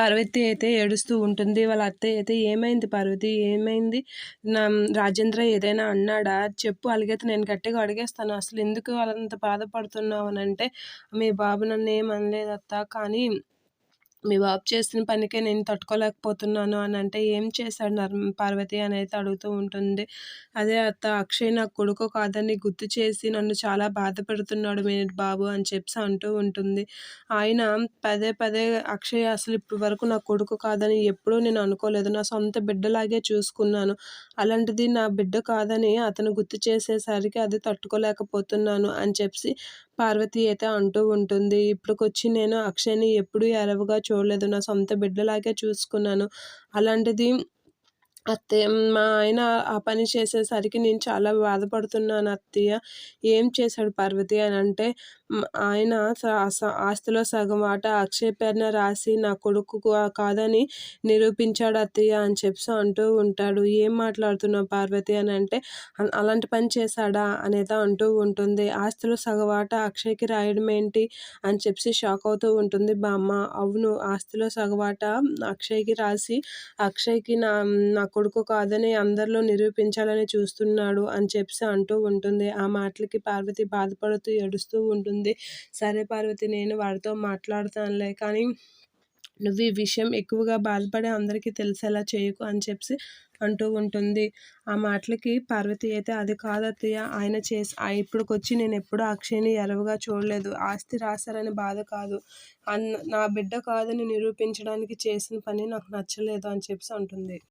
పార్వతి అయితే ఏడుస్తూ ఉంటుంది. వాళ్ళ అత్తయ్య అయితే ఏమైంది పార్వతి? ఏమైంది? నా రాజేంద్ర ఏదైనా అన్నాడా? చెప్పు అలాగైతే నేను గట్టిగా అడిగేస్తాను. అసలు ఎందుకు వాళ్ళంత బాధపడుతున్నావు? అని అంటే మీ బాబు నన్ను ఏమనలేదు అత్త కానీ మీ బాబు చేసిన పనికే నేను తట్టుకోలేకపోతున్నాను అని అంటే ఏం చేశాడు నర్ పార్వతి అని అయితే అడుగుతూ ఉంటుంది. అదే అత్త అక్షయ్ నా కొడుకు కాదని గుర్తు చేసి నన్ను చాలా బాధ పెడుతున్నాడు మీ బాబు అని చెప్పి అంటూ ఉంటుంది. ఆయన పదే పదే అక్షయ్ అసలు ఇప్పటి వరకు నా కొడుకు కాదని ఎప్పుడూ నేను అనుకోలేదు. నా సొంత బిడ్డలాగే చూసుకున్నాను. అలాంటిది నా బిడ్డ కాదని అతను గుర్తు చేసేసరికి అది తట్టుకోలేకపోతున్నాను అని చెప్పి పార్వతి అయితే అంటూ ఉంటుంది. ఇప్పటికొచ్చి నేను అక్షయ్ని ఎప్పుడూ ఎరవగా చూడలేదు. నా సొంత బిడ్డలాగే చూసుకున్నాను. అలాంటిది అత్తయ్య మా ఆయన ఆ పని చేసేసరికి నేను చాలా బాధపడుతున్నాను అత్తయ్య. ఏం చేశాడు పార్వతి అని అంటే ఆయన ఆస్తిలో సగం ఆట అక్షయ పేరున రాసి నా కొడుకు కాదని నిరూపించాడు అత్తయ్య అని చెప్పి అంటూ ఉంటాడు. ఏం మాట్లాడుతున్నావు పార్వతి అని అంటే అలాంటి పని చేశాడా అనేది అంటూ ఉంటుంది. ఆస్తిలో సగవాట అక్షయ్కి రాయడం ఏంటి అని చెప్పి షాక్ అవుతూ ఉంటుంది. బామ్మ అవును ఆస్తిలో సగవాట అక్షయ్కి రాసి అక్షయ్కి నా నా కొడుకు కాదని అందరిలో నిరూపించాలని చూస్తున్నాడు అని చెప్పి అంటూ ఉంటుంది. ఆ మాటలకి పార్వతి బాధపడుతూ ఏడుస్తూ ఉంటుంది. సరే పార్వతి నేను వాడితో మాట్లాడుతానులే కానీ నువ్వు ఈ విషయం ఎక్కువగా బాధపడే అందరికీ తెలిసేలా చేయకు అని చెప్పి అంటూ ఉంటుంది. ఆ మాటలకి పార్వతి అయితే అది కాదు అత్తయ్య ఆయన చేసి ఇప్పటికొచ్చి నేను ఎప్పుడూ అక్షయ్ని ఎరవగా చూడలేదు. ఆస్తి రాశారని బాధ కాదు. అన్న నా బిడ్డ కాదని నిరూపించడానికి చేసిన పని నాకు నచ్చలేదు అని చెప్పి అంటుంది.